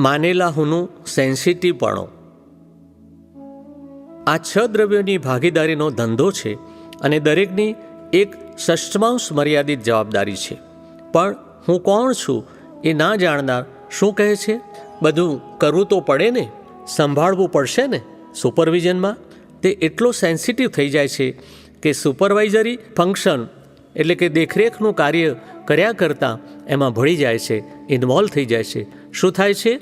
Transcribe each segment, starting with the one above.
માનેલા હુંનું સેન્સિટિવપણો. આ છ દ્રવ્યોની ભાગીદારીનો ધંધો છે અને દરેકની એક ષષ્ઠમાંશ મર્યાદિત જવાબદારી છે. પણ હું કોણ છું એ ના જાણનાર શું કહે છે? બધું કરવું તો પડે ને? સંભાળવું પડશે ને? સુપરવિઝનમાં? તે એટલો સેન્સિટિવ થઈ જાય છે કે સુપરવાઇઝરી ફંક્શન એટલે કે દેખરેખનું કાર્ય કર્યા કરતાં એમાં ભળી જાય છે, ઇન્વોલ્વ થઈ જાય છે શું થાય છે?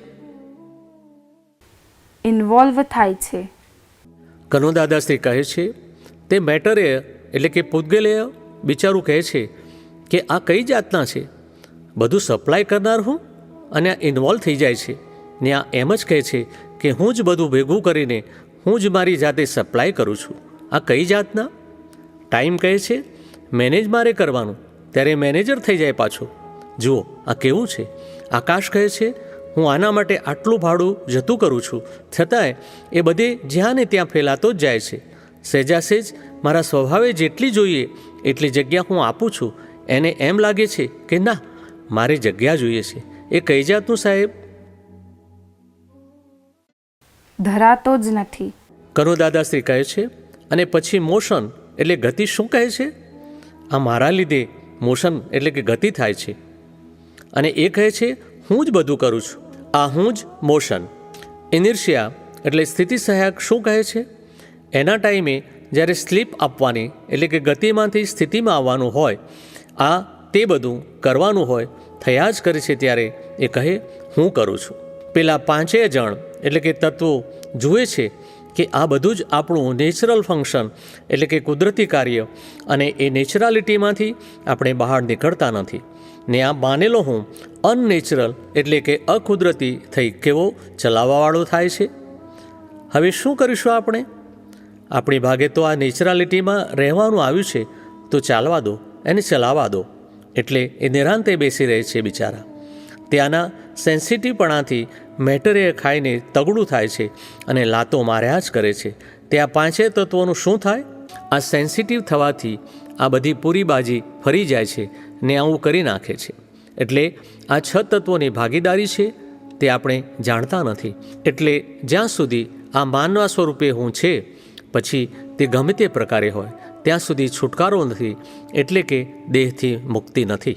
ઇન્વોલ્વ થાય છે. કનુદાદાશ્રી કહે છે તે મેટરે એટલે કે પૂતગલેય બિચારું કહે છે કે આ કઈ જાતના છે? બધું સપ્લાય કરનાર હું? અને આ ઇન્વોલ્વ થઈ જાય છે. ને આ એમ જ કહે છે કે હું જ બધું ભેગું કરીને હું જ મારી જાતે સપ્લાય કરું છું. આ કઈ જાતના? ટાઈમ કહે છે મેનેજ મારે કરવાનું. ત્યારે મેનેજર થઈ જાય પાછો. જુઓ આ કેવું છે? આકાશ કહે છે હું આના માટે આટલું ભાડું જતું કરું છું. છતાંય એ બધે જ્યાં ને ત્યાં ફેલાતો જ જાય છે. સહેજાસેજ મારા સ્વભાવે જેટલી જોઈએ એટલી જગ્યા હું આપું છું. એને એમ લાગે છે કે ના મારે જગ્યા જોઈએ છે. એ કઈ જાતનું સાહેબ. ધરાતો જ નથી. કનુદાદાશ્રી કહે છે અને પછી મોશન એટલે ગતિ શું કહે છે? આ મારા લીધે મોશન એટલે કે ગતિ થાય છે. અને એ કહે છે, હું જ બધું કરું છું. આ હું જ મોશન. ઇનિર્શિયા, એટલે સ્થિતિ સહાયક શું કહે છે? એના ટાઈમે જ્યારે સ્લીપ આપવાની, એટલે કે ગતિમાંથી સ્થિતિમાં આવવાનું હોય, આ તે બધું કરવાનું હોય, થયા જ કરે છે ત્યારે એ કહે, હું કરું છું. પેલા પાંચેય જણ, એટલે કે તત્વો જુએ છે કે આ બધું જ આપણું નેચરલ ફંક્શન એટલે કે કુદરતી કાર્ય. અને એ નેચરાલિટીમાંથી આપણે બહાર નીકળતા નથી. ને આ માનેલો હું અનનેચરલ એટલે કે અકુદરતી થઈ કેવો ચલાવવાવાળો થાય છે. હવે શું કરીશું આપણે? આપણી ભાગે તો આ નેચરાલિટીમાં રહેવાનું આવ્યું છે, તો ચાલવા દો, એને ચલાવવા દો. એટલે એ નિરાંતે બેસી રહે છે બિચારા. ત્યાંના સેન્સિટિવપણાથી મેટરે ખાઈને તગડું થાય છે અને લાતો માર્યા જ કરે છે. ત્યાં પાંચે તત્વોનું શું થાય? આ સેન્સિટિવ થવાથી આ બધી પૂરી બાજી ફરી જાય છે ને આવું કરી નાખે છે. એટલે આ છ તત્વોની ભાગીદારી છે તે આપણે જાણતા નથી. એટલે જ્યાં સુધી આ માનવા સ્વરૂપે હું છે, પછી તે ગમે તે પ્રકારે હોય, ત્યાં સુધી છુટકારો નથી, એટલે કે દેહથી મુક્તિ નથી.